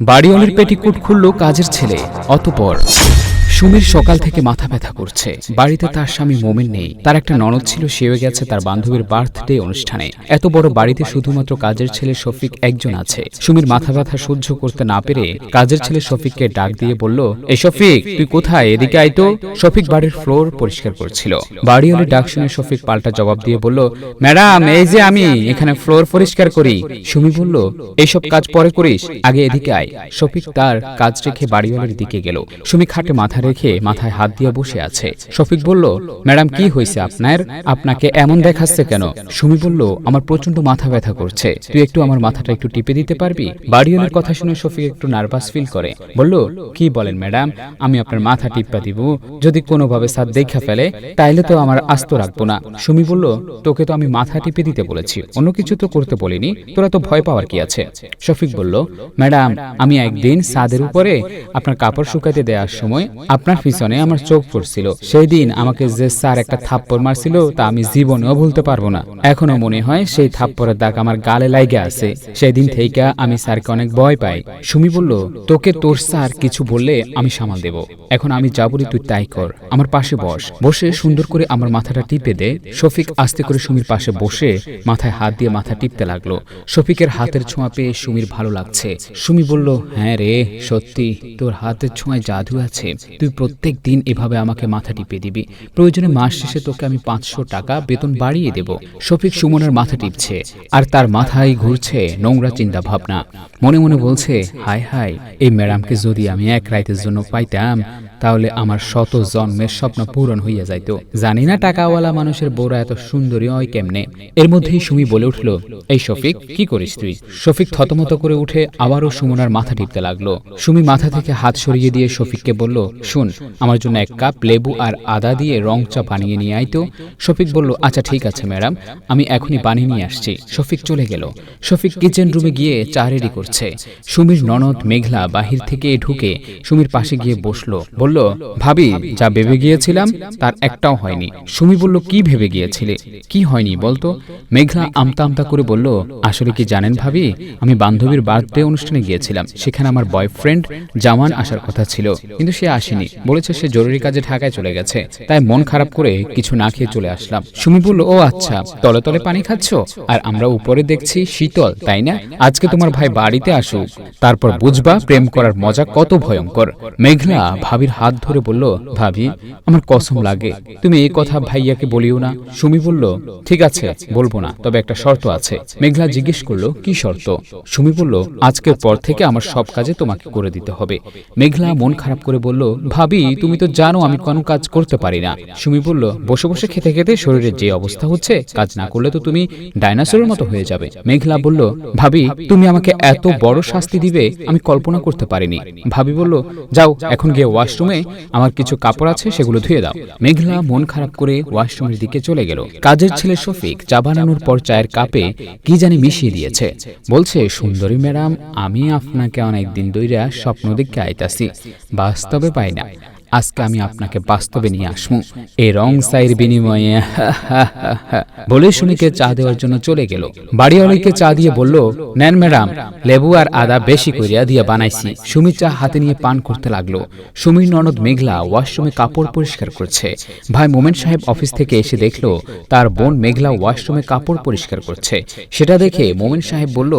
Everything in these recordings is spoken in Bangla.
বাড়িওয়ালির পেটিকুট খুলল কাজের ছেলে অতপর সুমির সকাল থেকে মাথা ব্যথা করছে। বাড়িতে তার স্বামী মোমেন নেই। তার একটা ননদ ছিল, সেও গেছে তার বান্ধবীর বার্থডে অনুষ্ঠানে। এত বড় বাড়িতে শুধুমাত্র কাজের ছেলে শফিক একজন আছে। সুমির মাথা ব্যথা সহ্য করতে না পেরে কাজের ছেলে শফিককে ডাক দিয়ে বলল এই শফিক, তুই কোথায়? এদিকে আয় তো। শফিক বাড়ির ফ্লোর পরিষ্কার করছিল। বাড়িওয়ালি ডাক শুনে শফিক পাল্টা জবাব দিয়ে বলল, ম্যাডাম, এই যে আমি, এখানে ফ্লোর পরিষ্কার করি। সুমি বলল এইসব কাজ পরে করিস, আগে এদিকে আয়। শফিক তার কাজ রেখে বাড়িওয়ালার দিকে গেল। সুমি খাটে মাথা রেখে মাথায় হাত দিয়ে বসে আছে। শফিক বলল, ম্যাডাম, কি হয়েছে আপনার? আপনাকে এমন দেখাচ্ছে কেন? সুমি বলল, আমার প্রচণ্ড মাথা ব্যথা করছে। তুই একটু আমার মাথাটা একটু টিপে দিতে পারবি? বাড়িওয়ালার কথা শুনে শফিক একটু নার্ভাস ফিল করে। বলল, কি বলেন ম্যাডাম? আমি আপনার মাথা টিপা দিব। যদি কোনোভাবে সাদ দেখা ফেলে, তাইলে তো আমার আস্ত রাখব না। সুমি বলল, তোকে তো আমি মাথা টিপে দিতে বলেছি। অন্য কিছু তো করতে বলিনি। তোরা তো ভয় পাওয়ার কি আছে? শফিক বলল, ম্যাডাম, আমি একদিন সাদের উপরে আপনার কাপড় শুকাতে দেওয়ার সময় আপনার পিছনে আমার চোখ পড়ছিল। সেই দিন আমাকে যে স্যার একটা থাপ্পড় মারছিল তা আমি জীবনেও ভুলতে পারব না। এখনও মনে হয় সেই থাপ্পড়ের দাগ আমার গালে লাইগে আছে। সেই দিন থেকে আমি স্যারকে অনেক ভয় পাই। সুমি বলল তোকে তোর স্যার কিছু বললে আমি সামাল দেব। এখন আমি যা বলি তুই তাই কর। আমার পাশে বস। বসে সুন্দর করে আমার মাথাটা টিপে দে। শফিক আস্তে করে সুমির পাশে বসে মাথায় হাত দিয়ে মাথা টিপতে লাগল। শফিকের হাতের ছোঁয়া পেয়ে সুমির ভালো লাগছে। সুমি বলল হ্যাঁ রে সত্যি তোর হাতের ছোঁয়ায় জাদু আছে। তুই প্রত্যেক দিন এভাবে আমাকে মাথা টিপে দিবি। প্রয়োজনে মাস শেষে তোকে আমি পাঁচশো টাকা বেতন বাড়িয়ে দেব। শফিক সুমনের মাথা টিপছে। আর তার মাথায় ঘুরছে নোংরা চিন্তা ভাবনা। মনে মনে বলছে, হায় হায়, এই ম্যাডামকে যদি আমি এক রাইতের জন্য পাইতাম তাহলে আমার শত জন্মের স্বপ্ন পূরণ হইয়া যাইত। জানি না টাকাওয়ালা মানুষের বউরা এত সুন্দরী হয় কেমনে। এর মধ্যেই সুমি বলে উঠল, এই শফিক, কি করিস তুই? শফিক থতমত করে উঠে আবারও সুমনার মাথা টিপতে লাগল। সুমি মাথা থেকে হাত সরিয়ে দিয়ে শফিককে বলল, শুন, আমার জন্য এক কাপ লেবু আর আদা দিয়ে রং চা বানিয়ে নিয়ে আইতো শফিক বলল আচ্ছা ঠিক আছে, ম্যাডাম, আমি এখনই বানিয়ে নিয়ে আসছি। শফিক চলে গেল। শফিক কিচেন রুমে গিয়ে চা রেডি করছে। সুমির ননদ মেঘলা বাহির থেকে ঢুকে সুমির পাশে গিয়ে বসল বলল, ভাবি, যা ভেবে গিয়েছিলাম, তার একটাও হয়নি। সুমি বলল, কি ভেবে গিয়েছিলে? কি হয়নি বলতো? মেঘলা আমতা আমতা করে বলল, আসলে কি জানেন ভাবি, আমি বান্ধবীর বার্থডে অনুষ্ঠানে গিয়েছিলাম। সেখানে আমার বয়ফ্রেন্ড জামান আসার কথা ছিল, কিন্তু সে আসেনি। বলেছে সে জরুরি কাজে ঢাকায় চলে গেছে, তাই মন খারাপ করে কিছু না খেয়ে চলে আসলাম। সুমি বলল, ও আচ্ছা তলে তলে পানি খাচ্ছ? আর আমরা উপরে দেখছি শীতল, তাই না? আজকে তোমার ভাই বাড়িতে আসুক, তারপর বুঝবা প্রেম করার মজা কত ভয়ঙ্কর। মেঘলা ভাবির হাত ধরে বলল, ভাবি, আমার কসম লাগে। তুমি এই কথা ভাইয়াকে বলিও না। সুমি বলল, ঠিক আছে, বলব না, তবে একটা শর্ত আছে। মেঘলা জিজ্ঞেস করল, কি শর্ত? সুমি বলল, আজকের পর থেকে আমার সব কাজে তোমাকে করে দিতে হবে। মেঘলা মন খারাপ করে বলল, ভাবি, তুমি তো জানো আমি কোনো কাজ করতে পারি না। সুমি বলল, বসে বসে খেতে খেতে শরীরের যে অবস্থা হচ্ছে, কাজ না করলে তো তুমি ডাইনোসরের মতো হয়ে যাবে। মেঘলা বলল, ভাবি, তুমি আমাকে এত বড় শাস্তি দিবে, আমি কল্পনা করতে পারিনি। ভাবি বলল, যাও, এখন গিয়ে ওয়াশরুমে আমার কিছু কাপড় আছে, সেগুলো ধুয়ে দাও। মেঘলা মন খারাপ করে ওয়াশরুমের দিকে চলে গেল। কাজের ছেলে শফিক চা বানানোর পর চায়ের কাপে কি জানি মিশিয়ে দিয়েছে। বলছে, সুন্দরী ম্যাডাম, আমি আপনাকে অনেকদিন দইরা স্বপ্ন দিকে আইতাছি। বাস্তবে পাই না। আজকে আমি আপনাকে বাস্তবে নিয়ে আসব। এই রং সাইর বিনিময়ে। বলে সুমিকে চা দেওয়ার জন্য চলে গেল। বাড়িওয়ালিকে চা দিয়ে বলল নেন ম্যাডাম লেবু আর আদা বেশি করিয়া দিয়ে বানাইছি। সুমি চা হাতে নিয়ে পান করতে লাগল। সুমির ননদ মেঘলা ওয়াশরুমে কাপড় পরিষ্কার করছে। ভাই মোমেন সাহেব অফিস থেকে এসে দেখল তার বোন মেঘলা ওয়াশরুমে কাপড় পরিষ্কার করছে। সেটা দেখে মোমেন সাহেব বলল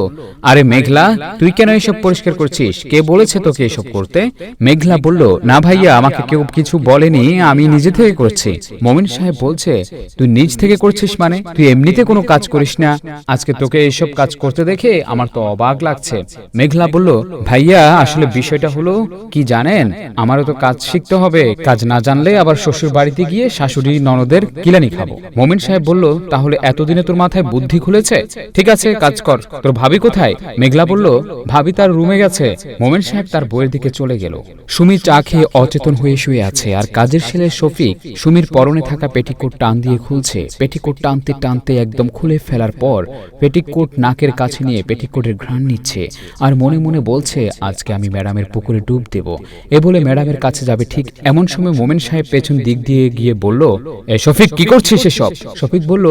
আরে মেঘলা তুই কেন এসব পরিষ্কার করছিস কে বলেছে তোকে এসব করতে মেঘলা বলল না ভাইয়া আমাকে কেউ কিছু বলেনি আমি নিজে থেকে করছি। মোমিন সাহেব বলছে তুই নিজ থেকে করছিস মানে? তুই এমনিতে কোনো কাজ করিস না। আজকে তোকে এইসব কাজ করতে দেখে আমার তো অবাক লাগছে। মেঘলা বলল ভাইয়া আসলে বিষয়টা হলো কি জানেন? আমারও তো কাজ শিখতে হবে। কাজ না জানলে আবার শ্বশুর বাড়িতে গিয়ে শাশুড়ি ননদের কিলানি খাব। মোমিন সাহেব বলল তাহলে এতদিনে তোর মাথায় বুদ্ধি খুলেছে? ঠিক আছে কাজ কর। তোর ভাবি কোথায় মেঘলা বলল ভাবি তার রুমে গেছে মোমেন সাহেব তার বইয়ের দিকে চলে গেল সুমি চা খেয়ে অচেতন হয়ে হয়ে শুয়ে আছে। আর কাজের ছেলে শফিক, সুমির পরনে থাকা পেটিকোট টান দিয়ে খুলছে। পেটিকোট টানতে টানতে একদম খুলে ফেলার পর পেটিকোট নাকের কাছে নিয়ে পেটিকোটের ঘ্রাণ নিচ্ছে। আর মনে মনে বলছে, আজকে আমি ম্যাডামের পুকুরে ডুব দেব। এ বলে ম্যাডামের কাছে যাবে ঠিক এমন সময় মোমেন সাহেব পেছন দিক দিয়ে গিয়ে বলল, এ শফিক, কি করছিস এসব? শফিক বলল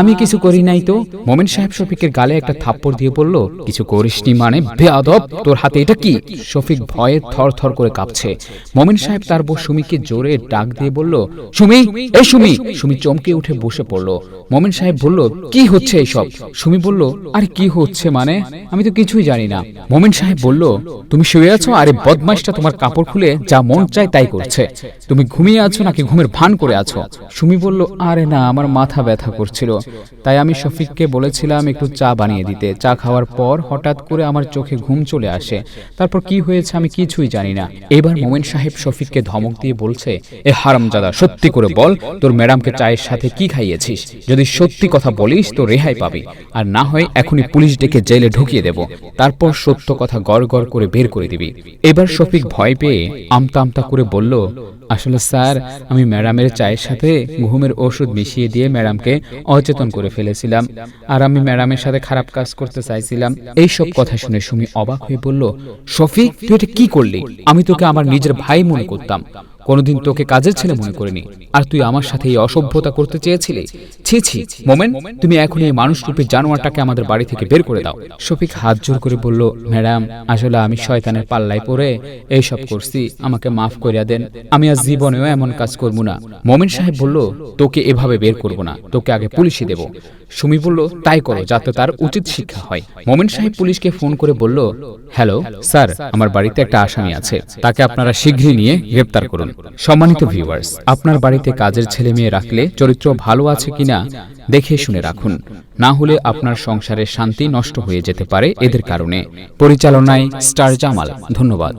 আমি কিছু করি নাই তো। মোমেন সাহেব শফিকের গালে একটা থাপ্পড় দিয়ে বলল, কিছু করিসনি মানে? বেয়াদব, তোর হাতে এটা কি? শফিক ভয়ে থর থর করে কাঁপছে। মোমেন সাহেব তার বউ সুমিকে জোরে ডাক দিয়ে বলল সুমি এই সুমি। সুমি। চমকে উঠে বসে পড়ল। মোমেন সাহেব বলল কি হচ্ছে এইসব সুমি বলল আরে কি হচ্ছে মানে? আমি তো কিছুই জানি না। মোমেন সাহেব বলল তুমি শুয়ে আছো? আরে বদমাইশটা তোমার কাপড় খুলে যা মন চায় তাই করছে। তুমি ঘুমিয়ে আছো নাকি ঘুমের ভান করে আছো? সুমি বলল আরে না আমার মাথা ব্যথা করছিল। তাই আমি শফিককে বলেছিলাম একটু চা বানিয়ে দিতে। চা খাওয়ার পর হঠাৎ করে আমার চোখে ঘুম চলে আসে। তারপর কি হয়েছে আমি কিছুই জানি না। এবার মোমেন সাহেব শফিককে ধমক দিয়ে বলছে, এ হারামজাদা, সত্যি করে বল, তোর ম্যাডামকে চায়ের সাথে কি খাইয়েছিস? যদি সত্যি কথা বলিস, তো রেহাই পাবি। আর না হয় এখনই পুলিশ ডেকে জেলে ঢুকিয়ে দেব। তারপর সত্য কথা গড় গড় করে বের করে দিবি। এবার শফিক ভয় পেয়ে আমতা আমতা করে বলল, আসলে স্যার, আমি ম্যাডামের চায়ের সাথে ঘুমের ওষুধ মিশিয়ে দিয়ে ম্যাডামকে অচেতন করে ফেলেছিলাম। আর আমি ম্যাডামের সাথে খারাপ কাজ করতে চাইছিলাম। এই সব কথা শুনে সুমি অবাক হয়ে বলল, শফিক, তুই এটা কি করলি? আমি তোকে আমার নিজের ভাই মনে করতাম কোনোদিন তোকে কাজের ছেলে মনে করিনি। আর তুই আমার সাথে এই অসভ্যতা করতে চেয়েছিলি? ছি ছি, মোমেন, তুমি এখন এই মানুষ মানুষরূপী জানোয়ারটাকে আমাদের বাড়ি থেকে বের করে দাও। শফিক হাত জোর করে বলল, ম্যাডাম, আসলে আমি শয়তানের পাল্লায় পড়ে এইসব করছি। আমাকে মাফ করিয়া দেন। আমি আজ জীবনেও এমন কাজ করব না। মোমেন সাহেব বলল, তোকে এভাবে বের করব না। তোকে আগে পুলিশে দেব। সুমি বলল, তাই করো, যাতে তার উচিত শিক্ষা হয়। মোমেন সাহেব পুলিশকে ফোন করে বলল, হ্যালো, স্যার, আমার বাড়িতে একটা আসামি আছে। তাকে আপনারা শীঘ্রই নিয়ে গ্রেপ্তার করুন। সম্মানিত ভিউয়ার্স আপনার বাড়িতে কাজের ছেলে মেয়ে রাখলে চরিত্র ভালো আছে কিনা দেখে শুনে রাখুন। না হলে আপনার সংসারের শান্তি নষ্ট হয়ে যেতে পারে এদের কারণে। পরিচালনায় স্টার জামাল। ধন্যবাদ।